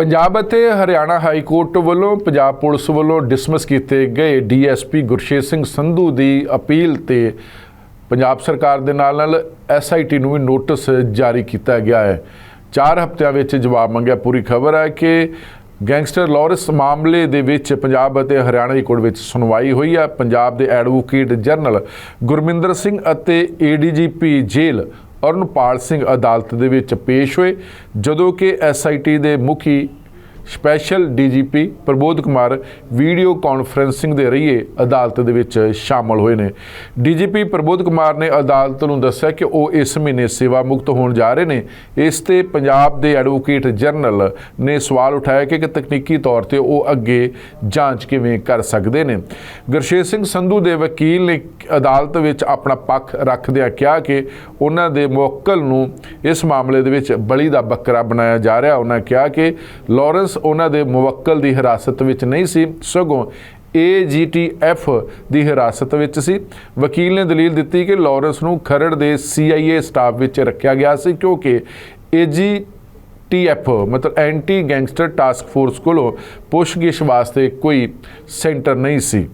ਪੰਜਾਬ ਅਤੇ Haryana high court ਵੱਲੋਂ Punjab police ਵੱਲੋਂ ਡਿਸਮਿਸ ਕੀਤੇ ਗਏ ਡੀਐਸਪੀ ਗੁਰਸ਼ੇਰ ਸਿੰਘ ਸੰਧੂ ਦੀ ਅਪੀਲ ਤੇ ਪੰਜਾਬ ਸਰਕਾਰ ਦੇ ਨਾਲ ਨਾਲ ਐਸਆਈਟੀ ਨੂੰ ਵੀ ਨੋਟਿਸ ਜਾਰੀ ਕੀਤਾ ਗਿਆ ਹੈ। 4 ਹਫ਼ਤਿਆਂ ਵਿੱਚ ਜਵਾਬ ਮੰਗਿਆ ਪੂਰੀ ਖਬਰ ਹੈ ਕਿ ਗੈਂਗਸਟਰ ਲਾਰੈਂਸ ਮਾਮਲੇ ਦੇ ਵਿੱਚ ਪੰਜਾਬ ਅਤੇ ਹਰਿਆਣਾ ਦੀ ਕੋਰਟ ਵਿੱਚ ਸੁਣਵਾਈ ਹੋਈ ਹੈ। ਪੰਜਾਬ ਦੇ ਐਡਵੋਕੇਟ ਜਨਰਲ ਗੁਰਮਿੰਦਰ ਸਿੰਘ ਅਤੇ ਏਡੀਜੀਪੀ ਜੇਲ੍ਹ ਅਰੁਣਪਾਲ ਸਿੰਘ ਅਦਾਲਤ ਦੇ ਵਿੱਚ ਪੇਸ਼ ਹੋਏ ਜਦੋਂ ਕਿ ਐਸਆਈਟੀ ਦੇ ਮੁਖੀ special DGP Prabodh Kumar video conferencing ਦੇ ਰਹੀਏ ਅਦਾਲਤ ਦੇ ਵਿੱਚ ਸ਼ਾਮਲ ਹੋਏ ਨੇ। ਡੀਜੀਪੀ ਪ੍ਰਬੋਧ ਕੁਮਾਰ ਨੇ ਅਦਾਲਤ ਨੂੰ ਦੱਸਿਆ ਕਿ ਉਹ ਇਸ ਮਹੀਨੇ ਸੇਵਾ ਮੁਕਤ ਹੋਣ ਜਾ ਰਹੇ ਨੇ। ਇਸ ਤੇ ਪੰਜਾਬ ਦੇ ਐਡਵੋਕੇਟ ਜਨਰਲ ਨੇ ਸਵਾਲ ਉਠਾਇਆ ਕਿ ਤਕਨੀਕੀ ਤੌਰ ਤੇ ਉਹ ਅੱਗੇ ਜਾਂਚ ਕਿਵੇਂ ਕਰ ਸਕਦੇ ਨੇ। ਗੁਰਸ਼ੇਰ ਸਿੰਘ ਸੰਧੂ ਦੇ ਵਕੀਲ ਨੇ ਅਦਾਲਤ ਵਿੱਚ ਆਪਣਾ ਪੱਖ ਰੱਖਦਿਆਂ ਕਿਹਾ ਕਿ ਉਹਨਾਂ ਦੇ ਮੁਵੱਕਲ ਨੂੰ ਇਸ ਮਾਮਲੇ ਦੇ ਵਿੱਚ ਬਲੀ ਦਾ ਬੱਕਰਾ ਬਣਾਇਆ ਜਾ ਰਿਹਾ। ਉਹਨਾਂ ਕਿਹਾ ਕਿ ਲਾਰੈਂਸ ਉਹਨਾਂ ਦੇ ਮੁਵੱਕਲ ਦੀ ਹਿਰਾਸਤ ਵਿੱਚ ਨਹੀਂ ਸੀ, ਸਗੋਂ AGTF ਦੀ ਹਿਰਾਸਤ ਵਿੱਚ ਸੀ। ਵਕੀਲ ਨੇ ਦਲੀਲ ਦਿੱਤੀ ਕਿ ਲਾਰੈਂਸ ਨੂੰ ਖਰੜ ਦੇ CIA ਸਟਾਫ ਵਿੱਚ ਰੱਖਿਆ ਗਿਆ ਸੀ, ਕਿਉਂਕਿ AGTF ਮਤਲਬ ਐਂਟੀ ਗੈਂਗਸਟਰ ਟਾਸਕ ਫੋਰਸ ਕੋਲੋਂ ਪੁੱਛਗਿੱਛ ਵਾਸਤੇ ਕੋਈ ਸੈਂਟਰ ਨਹੀਂ ਸੀ।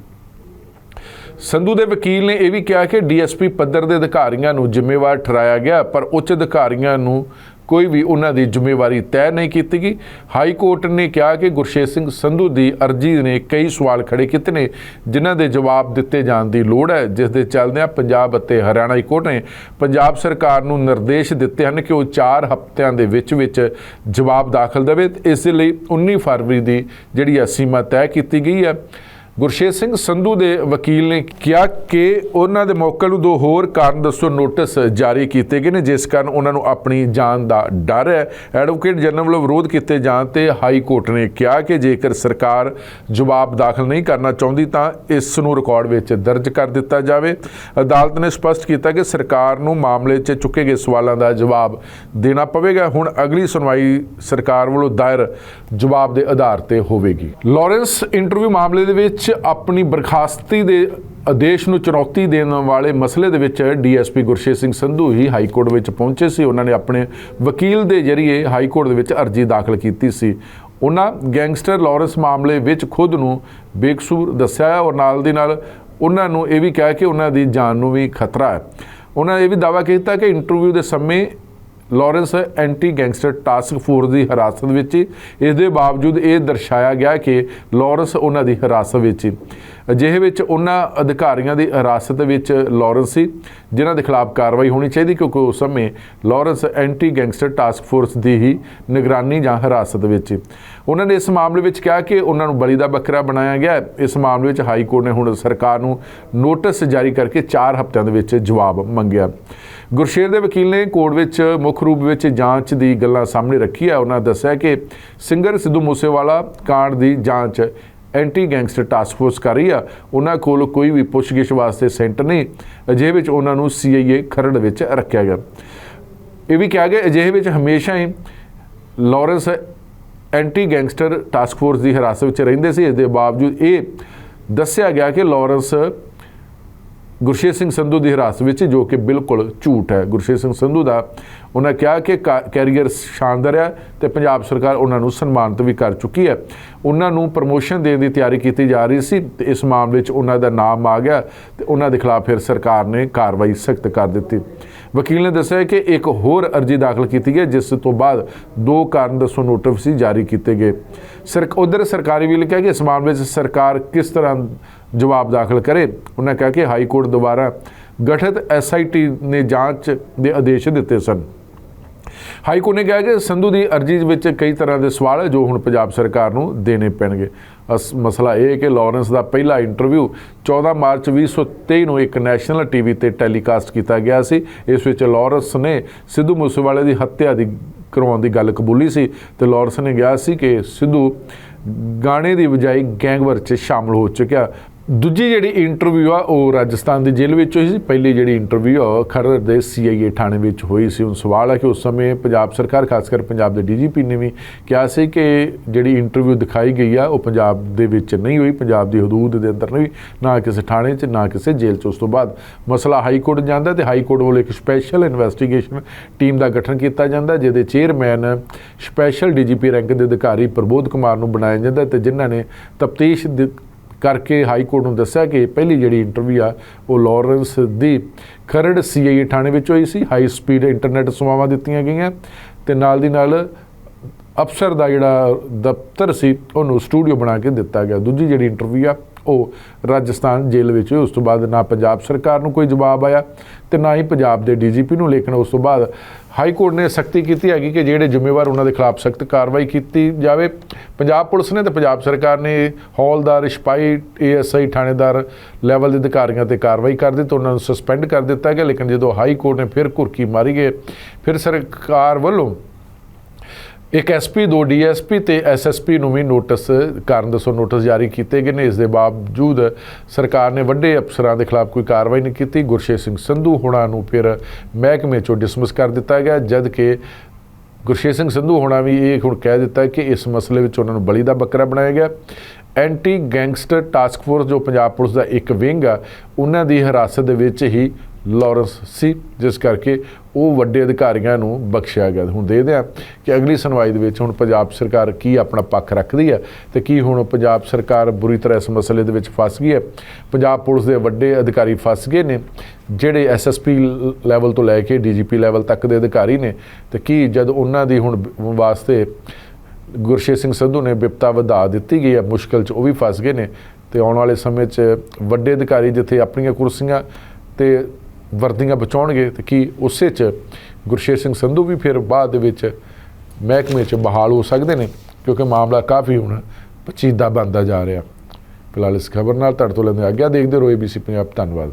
ਸੰਧੂ ਦੇ ਵਕੀਲ ਨੇ ਇਹ ਵੀ ਕਿਹਾ ਕਿ ਡੀਐਸਪੀ ਪੱਧਰ ਦੇ ਅਧਿਕਾਰੀਆਂ ਨੂੰ ਜ਼ਿੰਮੇਵਾਰ ਠਹਿਰਾਇਆ ਗਿਆ, ਪਰ ਉੱਚ ਅਧਿਕਾਰੀਆਂ ਨੂੰ ਕੋਈ ਵੀ ਉਹਨਾਂ ਦੀ ਜ਼ਿੰਮੇਵਾਰੀ ਤੈਅ ਨਹੀਂ ਕੀਤੀ ਗਈ। ਹਾਈ ਕੋਰਟ ਨੇ ਕਿਹਾ ਕਿ ਗੁਰਸ਼ੇਰ ਸਿੰਘ ਸੰਧੂ ਦੀ ਅਰਜ਼ੀ ਨੇ ਕਈ ਸਵਾਲ ਖੜੇ ਕੀਤੇ ਨੇ, ਜਿਨ੍ਹਾਂ ਦੇ ਜਵਾਬ ਦਿੱਤੇ ਜਾਣ ਦੀ ਲੋੜ ਹੈ, ਜਿਸ ਦੇ ਚੱਲਦਿਆਂ ਪੰਜਾਬ ਅਤੇ ਹਰਿਆਣਾ ਹਾਈ ਕੋਰਟ ਨੇ ਪੰਜਾਬ ਸਰਕਾਰ ਨੂੰ ਨਿਰਦੇਸ਼ ਦਿੱਤੇ ਹਨ ਕਿ ਉਹ 4 ਹਫ਼ਤਿਆਂ ਦੇ ਵਿੱਚ ਵਿੱਚ ਜਵਾਬ ਦਾਖਲ ਦੇਵੇ। ਇਸ ਲਈ 19 ਫਰਵਰੀ ਦੀ ਜਿਹੜੀ ਹੈ ਸੀਮਾ ਤੈਅ ਕੀਤੀ ਗਈ ਹੈ। ਗੁਰਸ਼ੇਰ ਸਿੰਘ ਸੰਧੂ ਦੇ ਵਕੀਲ ਨੇ ਕਿਹਾ ਕਿ ਉਹਨਾਂ ਦੇ ਮੌਕੇ ਨੂੰ ਦੋ ਹੋਰ ਕਾਰਨ ਦੱਸੋ, ਨੋਟਿਸ ਜਾਰੀ ਕੀਤੇ ਗਏ ਨੇ, ਜਿਸ ਕਾਰਨ ਉਹਨਾਂ ਨੂੰ ਆਪਣੀ ਜਾਨ ਦਾ ਡਰ ਹੈ। ਐਡਵੋਕੇਟ ਜਨਰਲ ਵੱਲੋਂ ਵਿਰੋਧ ਕੀਤੇ ਜਾਣ ਤੇ ਹਾਈ ਕੋਰਟ ਨੇ ਕਿਹਾ ਕਿ ਜੇਕਰ ਸਰਕਾਰ ਜਵਾਬ ਦਾਖਲ ਨਹੀਂ ਕਰਨਾ ਚਾਹੁੰਦੀ, ਤਾਂ ਇਸ ਨੂੰ ਰਿਕਾਰਡ ਵਿੱਚ ਦਰਜ ਕਰ ਦਿੱਤਾ ਜਾਵੇ। ਅਦਾਲਤ ਨੇ ਸਪਸ਼ਟ ਕੀਤਾ ਕਿ ਸਰਕਾਰ ਨੂੰ ਮਾਮਲੇ 'ਚ ਚੁੱਕੇ ਗਏ ਸਵਾਲਾਂ ਦਾ ਜਵਾਬ ਦੇਣਾ ਪਵੇਗਾ। ਹੁਣ ਅਗਲੀ ਸੁਣਵਾਈ ਸਰਕਾਰ ਵੱਲੋਂ ਦਾਇਰ ਜਵਾਬ ਦੇ ਆਧਾਰ ਤੇ ਹੋਵੇਗੀ। ਲਾਰੈਂਸ ਇੰਟਰਵਿਊ ਮਾਮਲੇ ਦੇ ਵਿੱਚ ਆਪਣੀ ਬਰਖਾਸਤੀ ਦੇ ਆਦੇਸ਼ ਨੂੰ ਚੁਣੌਤੀ ਦੇਣ ਵਾਲੇ ਮਸਲੇ ਦੇ ਵਿੱਚ ਡੀਐਸਪੀ ਗੁਰਸ਼ੇਰ ਸਿੰਘ ਸੰਧੂ ਹੀ ਹਾਈ ਕੋਰਟ ਵਿੱਚ ਪਹੁੰਚੇ ਸੀ। ਉਹਨਾਂ ਨੇ ਆਪਣੇ ਵਕੀਲ ਦੇ ਜ਼ਰੀਏ ਹਾਈ ਕੋਰਟ ਦੇ ਵਿੱਚ ਅਰਜ਼ੀ ਦਾਖਲ ਕੀਤੀ ਸੀ। ਉਹਨਾਂ ਗੈਂਗਸਟਰ ਲਾਰੈਂਸ ਮਾਮਲੇ ਵਿੱਚ ਖੁਦ ਨੂੰ ਬੇਕਸੂਰ ਦੱਸਿਆ ਔਰ ਨਾਲ ਦੀ ਨਾਲ ਉਹਨਾਂ ਨੂੰ ਇਹ ਵੀ ਕਿਹਾ ਕਿ ਉਹਨਾਂ ਦੀ ਜਾਨ ਨੂੰ ਵੀ ਖਤਰਾ ਹੈ। ਉਹਨਾਂ ਇਹ ਵੀ ਦਾਅਵਾ ਕੀਤਾ ਕਿ ਇੰਟਰਵਿਊ ਦੇ ਸਮੇਂ Lawrence anti gangster task force ਦੀ ਹਿਰਾਸਤ ਵਿੱਚ ਸੀ। ਇਸ ਦੇ ਬਾਵਜੂਦ ਇਹ ਦਰਸਾਇਆ ਗਿਆ ਕਿ ਲਾਰੈਂਸ ਉਹਨਾਂ ਦੀ ਹਿਰਾਸਤ ਵਿੱਚ ਸੀ ਅਜਿਹੇ ਵਿੱਚ ਉਹਨਾਂ ਅਧਿਕਾਰੀਆਂ ਦੀ ਹਿਰਾਸਤ ਵਿੱਚ ਲਾਰੈਂਸ ਸੀ, ਜਿਨ੍ਹਾਂ ਦੇ ਖਿਲਾਫ ਕਾਰਵਾਈ ਹੋਣੀ ਚਾਹੀਦੀ ਕਿਉਂਕਿ ਉਸ ਸਮੇਂ Lawrence anti gangster task force ਦੀ ਹੀ ਨਿਗਰਾਨੀ ਜਾਂ ਹਿਰਾਸਤ ਵਿੱਚ ਸੀ। ਉਹਨਾਂ ਨੇ ਇਸ ਮਾਮਲੇ ਵਿੱਚ ਕਿਹਾ ਕਿ ਉਹਨਾਂ ਨੂੰ ਬਲੀ ਦਾ ਬੱਕਰਾ ਬਣਾਇਆ ਗਿਆ। ਇਸ ਮਾਮਲੇ ਵਿੱਚ ਹਾਈ ਕੋਰਟ ਨੇ ਹੁਣ ਸਰਕਾਰ ਨੂੰ ਨੋਟਿਸ ਜਾਰੀ ਕਰਕੇ 4 ਹਫ਼ਤਿਆਂ ਦੇ ਵਿੱਚ ਜਵਾਬ ਮੰਗਿਆ। ਗੁਰਸ਼ੇਰ ਦੇ ਵਕੀਲ ਨੇ ਕੋਰਟ ਵਿੱਚ ਮੁੱਖ ਰੂਪ ਵਿੱਚ ਜਾਂਚ ਦੀ ਗੱਲਾਂ ਸਾਹਮਣੇ ਰੱਖੀ ਹੈ। ਉਹਨਾਂ ਦੱਸਿਆ ਕਿ ਸਿੰਗਰ ਸਿੱਧੂ ਮੂਸੇਵਾਲਾ ਕਾਂਡ ਦੀ ਜਾਂਚ ਐਂਟੀ ਗੈਂਗਸਟਰ ਟਾਸਕ ਫੋਰਸ ਕਰ ਰਹੀ ਆ। ਉਹਨਾਂ ਕੋਲ ਕੋਈ ਵੀ ਪੁੱਛਗਿੱਛ ਵਾਸਤੇ ਸੈਂਟਰ ਨਹੀਂ, ਅਜਿਹੇ ਵਿੱਚ ਉਹਨਾਂ ਨੂੰ ਸੀਆਈਏ ਖਰੜ ਵਿੱਚ ਰੱਖਿਆ ਗਿਆ। ਇਹ ਵੀ ਕਿਹਾ ਗਿਆ, ਅਜਿਹੇ ਵਿੱਚ ਹਮੇਸ਼ਾ ਹੀ Lawrence anti gangster task force ਦੀ ਹਿਰਾਸਤ ਵਿੱਚ ਰਹਿੰਦੇ ਸੀ। ਇਸ ਦੇ ਬਾਵਜੂਦ ਇਹ ਦੱਸਿਆ ਗਿਆ ਕਿ ਲਾਰੈਂਸ ਗੁਰਸ਼ੇਰ ਸਿੰਘ ਸੰਧੂ ਦੀ ਹਿਰਾਸਤ ਵਿੱਚ ਜੋ ਕਿ ਬਿਲਕੁਲ ਝੂਠ ਹੈ। ਗੁਰਸ਼ੇਰ ਸਿੰਘ ਸੰਧੂ ਦਾ ਉਹਨਾਂ ਕਿਹਾ ਕਿ ਕਾ- ਕੈਰੀਅਰ ਸ਼ਾਨਦਾਰ ਹੈ ਤੇ ਪੰਜਾਬ ਸਰਕਾਰ ਉਹਨਾਂ ਨੂੰ ਸਨਮਾਨਿਤ ਵੀ ਕਰ ਚੁੱਕੀ ਹੈ। ਉਹਨਾਂ ਨੂੰ ਪ੍ਰਮੋਸ਼ਨ ਦੇਣ ਦੀ ਤਿਆਰੀ ਕੀਤੀ ਜਾ ਰਹੀ ਸੀ ਤੇ ਇਸ ਮਾਮਲੇ 'ਚ ਉਹਨਾਂ ਦਾ ਨਾਮ ਆ ਗਿਆ ਤੇ ਉਹਨਾਂ ਦੇ ਖਿਲਾਫ ਫਿਰ ਸਰਕਾਰ ਨੇ ਕਾਰਵਾਈ ਸਖਤ ਕਰ ਦਿੱਤੀ। ਵਕੀਲ ਨੇ ਦੱਸਿਆ ਕਿ ਇੱਕ ਹੋਰ ਅਰਜ਼ੀ ਦਾਖਲ ਕੀਤੀ ਗਈ, ਜਿਸ ਤੋਂ ਬਾਅਦ ਦੋ ਕਾਰਨ ਦੱਸੋ ਨੋਟਿਸ ਜਾਰੀ ਕੀਤੇ ਗਏ। ਸਰਕ ਉਧਰ ਸਰਕਾਰੀ ਵੀ ਲਿਖਿਆ ਕਿ ਇਸ ਮਾਮਲੇ 'ਚ ਸਰਕਾਰ ਕਿਸ ਤਰ੍ਹਾਂ ਜਵਾਬ ਦਾਖਲ ਕਰੇ। ਉਹਨਾਂ ਕਿਹਾ ਕਿ ਹਾਈ ਕੋਰਟ ਦੁਆਰਾ ਗਠਿਤ ਐਸਆਈਟੀ ਨੇ ਜਾਂਚ ਦੇ ਆਦੇਸ਼ ਦਿੱਤੇ ਸਨ। ਹਾਈ ਕੋਰਟ ਨੇ ਕਿਹਾ ਕਿ ਸੰਧੂ ਦੀ ਅਰਜ਼ੀ ਵਿੱਚ ਕਈ ਤਰ੍ਹਾਂ ਦੇ ਸਵਾਲ ਹੈ ਜੋ ਹੁਣ ਪੰਜਾਬ ਸਰਕਾਰ ਨੂੰ ਦੇਣੇ ਪੈਣਗੇ। ਅਸ ਮਸਲਾ ਇਹ ਹੈ ਕਿ ਲਾਰੈਂਸ ਦਾ ਪਹਿਲਾ ਇੰਟਰਵਿਊ 14 ਮਾਰਚ 2023 ਨੂੰ ਇੱਕ ਨੈਸ਼ਨਲ ਟੀਵੀ ਤੇ ਟੈਲੀਕਾਸਟ ਕੀਤਾ ਗਿਆ ਸੀ। ਇਸ ਵਿੱਚ ਲਾਰੈਂਸ ਨੇ ਸਿੱਧੂ ਮੂਸੇਵਾਲੇ ਦੀ ਹੱਤਿਆ ਦੀ ਕਰਵਾਉਣ ਦੀ ਗੱਲ ਕਬੂਲੀ ਸੀ ਤੇ ਲਾਰੈਂਸ ਨੇ ਕਿਹਾ ਸੀ ਕਿ ਸਿੱਧੂ ਗਾਣੇ ਦੀ ਬਜਾਏ ਗੈਂਗਵਰ 'ਚ ਸ਼ਾਮਲ ਹੋ ਚੁੱਕਿਆ। ਦੂਜੀ ਜਿਹੜੀ ਇੰਟਰਵਿਊ ਆ, ਉਹ ਰਾਜਸਥਾਨ ਦੀ ਜੇਲ੍ਹ ਵਿੱਚ ਹੋਈ ਸੀ। ਪਹਿਲੀ ਜਿਹੜੀ ਇੰਟਰਵਿਊ ਆ ਖਰੜ ਦੇ ਸੀਆਈਏ ਥਾਣੇ ਵਿੱਚ ਹੋਈ ਸੀ। ਹੁਣ ਸਵਾਲ ਹੈ ਕਿ ਉਸ ਸਮੇਂ ਪੰਜਾਬ ਸਰਕਾਰ, ਖਾਸ ਕਰ ਪੰਜਾਬ ਦੇ ਡੀਜੀਪੀ ਨੇ ਵੀ ਕਿਹਾ ਸੀ ਕਿ ਜਿਹੜੀ ਇੰਟਰਵਿਊ ਦਿਖਾਈ ਗਈ ਆ, ਉਹ ਪੰਜਾਬ ਦੇ ਵਿੱਚ ਨਹੀਂ ਹੋਈ। ਪੰਜਾਬ ਦੀ ਹਦੂਦ ਦੇ ਅੰਦਰ ਨਹੀਂ ਨਾ ਕਿਸੇ ਥਾਣੇ 'ਚ, ਨਾ ਕਿਸੇ ਜੇਲ੍ਹ 'ਚ। ਉਸ ਤੋਂ ਬਾਅਦ ਮਸਲਾ ਹਾਈ ਕੋਰਟ ਜਾਂਦਾ ਤੇ ਹਾਈ ਕੋਰਟ ਵੱਲੋਂ ਇੱਕ ਸਪੈਸ਼ਲ ਇਨਵੈਸਟੀਗੇਸ਼ਨ ਟੀਮ ਦਾ ਗਠਨ ਕੀਤਾ ਜਾਂਦਾ, ਜਿਹਦੇ ਚੇਅਰਮੈਨ ਸਪੈਸ਼ਲ ਡੀਜੀਪੀ ਰੈਂਕ ਦੇ ਅਧਿਕਾਰੀ ਪ੍ਰਬੋਧ ਕੁਮਾਰ ਨੂੰ ਬਣਾਇਆ ਜਾਂਦਾ ਤੇ ਜਿਨ੍ਹਾਂ ਨੇ ਤਫਤੀਸ਼ ਕਰਕੇ ਹਾਈ ਕੋਰਟ ਨੂੰ ਦੱਸਿਆ ਕਿ ਪਹਿਲੀ ਜਿਹੜੀ ਇੰਟਰਵਿਊ ਆ, ਉਹ ਲਾਰੈਂਸ ਦੀ ਖਰੜ ਸੀਆਈਏ ਥਾਣੇ ਵਿੱਚ ਹੋਈ ਸੀ। ਹਾਈ ਸਪੀਡ ਇੰਟਰਨੈਟ ਸੇਵਾਵਾਂ ਦਿੱਤੀਆਂ ਗਈਆਂ ਤੇ ਨਾਲ ਦੀ ਨਾਲ ਅਫਸਰ ਦਾ ਜਿਹੜਾ ਦਫ਼ਤਰ ਸੀ, ਉਹਨੂੰ ਸਟੂਡੀਓ ਬਣਾ ਕੇ ਦਿੱਤਾ ਗਿਆ। ਦੂਜੀ ਜਿਹੜੀ ਇੰਟਰਵਿਊ ਆ ਉਹ ਰਾਜਸਥਾਨ ਜੇਲ੍ਹ ਵਿੱਚ ਹੋਈ ਉਸ ਤੋਂ ਬਾਅਦ ਨਾ ਪੰਜਾਬ ਸਰਕਾਰ ਨੂੰ ਕੋਈ ਜਵਾਬ ਆਇਆ ਤੇ ਨਾ ਹੀ ਪੰਜਾਬ ਦੇ ਡੀਜੀਪੀ ਨੂੰ ਲੇਕਿਨ ਉਸ ਤੋਂ ਬਾਅਦ ਹਾਈ ਕੋਰਟ ਨੇ ਸਖਤੀ ਕੀਤੀ ਹੈਗੀ ਕਿ ਜਿਹੜੇ ਜ਼ਿੰਮੇਵਾਰ ਉਹਨਾਂ ਦੇ ਖਿਲਾਫ ਸਖਤ ਕਾਰਵਾਈ ਕੀਤੀ ਜਾਵੇ। ਪੰਜਾਬ ਪੁਲਿਸ ਨੇ ਤੇ ਪੰਜਾਬ ਸਰਕਾਰ ਨੇ ਹੌਲਦਾਰ, ਸਿਪਾਹੀ, ਏਐਸਆਈ, ਥਾਣੇਦਾਰ ਲੈਵਲ ਦੇ ਅਧਿਕਾਰੀਆਂ ਤੇ ਕਾਰਵਾਈ ਕਰ ਦਿੱਤੀ। ਉਹਨਾਂ ਨੂੰ ਸਸਪੈਂਡ ਕਰ ਦਿੱਤਾ ਗਿਆ। ਲੇਕਿਨ ਜਦੋਂ ਹਾਈ ਕੋਰਟ ਨੇ ਫਿਰ ਘੁਰਕੀ ਮਾਰੀ ਗਏ ਫਿਰ ਸਰਕਾਰ ਵੱਲੋਂ ਇੱਕ ਐਸਪੀ, ਦੋ ਡੀਐਸਪੀ ਤੇ ਐਸਐਸਪੀ ਨੂੰ ਵੀ ਨੋਟਿਸ ਕਾਰਨ ਦੱਸੋ, ਨੋਟਿਸ ਜਾਰੀ ਕੀਤੇ ਗਏ ਨੇ। ਇਸ ਦੇ ਬਾਵਜੂਦ ਸਰਕਾਰ ਨੇ ਵੱਡੇ ਅਫਸਰਾਂ ਦੇ ਖਿਲਾਫ ਕੋਈ ਕਾਰਵਾਈ ਨਹੀਂ ਕੀਤੀ। ਗੁਰਸ਼ੇਰ ਸਿੰਘ ਸੰਧੂ ਹੋਣਾ ਨੂੰ ਫਿਰ ਮਹਿਕਮੇ ਚੋਂ ਡਿਸਮਿਸ ਕਰ ਦਿੱਤਾ ਗਿਆ ਜਦ ਕਿ ਗੁਰਸ਼ੇਰ ਸਿੰਘ ਸੰਧੂ ਹੋਣਾ ਵੀ ਇਹ ਹੁਣ ਕਹਿ ਦਿੱਤਾ ਕਿ ਇਸ ਮਸਲੇ ਵਿੱਚ ਉਹਨਾਂ ਨੂੰ ਬਲੀ ਦਾ ਬੱਕਰਾ ਬਣਾਇਆ ਗਿਆ। ਐਂਟੀ ਗੈਂਗਸਟਰ ਟਾਸਕ ਫੋਰਸ ਜੋ ਪੰਜਾਬ ਪੁਲਿਸ ਦਾ ਇੱਕ ਵਿੰਗ ਆ, ਉਹਨਾਂ ਦੀ ਹਿਰਾਸਤ ਦੇ ਵਿੱਚ ਹੀ ਲਾਰੈਂਸ ਸੀ, ਜਿਸ ਕਰਕੇ ਉਹ ਵੱਡੇ ਅਧਿਕਾਰੀਆਂ ਨੂੰ ਬਖਸ਼ਿਆ ਗਿਆ। ਹੁਣ ਦੇਖਦੇ ਹਾਂ ਕਿ ਅਗਲੀ ਸੁਣਵਾਈ ਦੇ ਵਿੱਚ ਹੁਣ ਪੰਜਾਬ ਸਰਕਾਰ ਕੀ ਆਪਣਾ ਪੱਖ ਰੱਖਦੀ ਹੈ ਤੇ ਕੀ ਹੁਣ ਪੰਜਾਬ ਸਰਕਾਰ ਬੁਰੀ ਤਰ੍ਹਾਂ ਇਸ ਮਸਲੇ ਦੇ ਵਿੱਚ ਫਸ ਗਈ ਹੈ। ਪੰਜਾਬ ਪੁਲਿਸ ਦੇ ਵੱਡੇ ਅਧਿਕਾਰੀ ਫਸ ਗਏ ਨੇ, ਜਿਹੜੇ ਐਸਐਸਪੀ ਲੈਵਲ ਤੋਂ ਲੈ ਕੇ ਡੀਜੀਪੀ ਲੈਵਲ ਤੱਕ ਦੇ ਅਧਿਕਾਰੀ ਨੇ ਤੇ ਕੀ ਜਦ ਉਹਨਾਂ ਦੀ ਹੁਣ ਵਾਸਤੇ ਗੁਰਸ਼ੇ ਸਿੰਘ ਸੰਧੂ ਨੇ ਵਿਪਤਾ ਵਧਾ ਦਿੱਤੀ ਗਈ ਹੈ, ਮੁਸ਼ਕਲ 'ਚ ਉਹ ਵੀ ਫਸ ਗਏ ਨੇ ਤੇ ਆਉਣ ਵਾਲੇ ਸਮੇਂ 'ਚ ਵੱਡੇ ਅਧਿਕਾਰੀ ਜਿੱਥੇ ਆਪਣੀਆਂ ਕੁਰਸੀਆਂ ਤੇ ਵਰਦੀਆਂ ਬਚਾਉਣਗੇ ਤੇ ਕੀ ਉਸੇ 'ਚ ਗੁਰਸ਼ੇਰ ਸਿੰਘ ਸੰਧੂ ਵੀ ਫਿਰ ਬਾਅਦ ਦੇ ਵਿੱਚ ਮਹਿਕਮੇ 'ਚ ਬਹਾਲ ਹੋ ਸਕਦੇ ਨੇ, ਕਿਉਂਕਿ ਮਾਮਲਾ ਕਾਫੀ ਹੁਣ ਪਚੀਦਾ ਬਣਦਾ ਜਾ ਰਿਹਾ। ਫਿਲਹਾਲ ਇਸ ਖਬਰ ਨਾਲ ਤੁਹਾਡੇ ਤੋਂ ਲੈਂਦੇ ਆਗਿਆ ਦੇਖਦੇ ਰਹੋ ABC ਪੰਜਾਬ ਧੰਨਵਾਦ।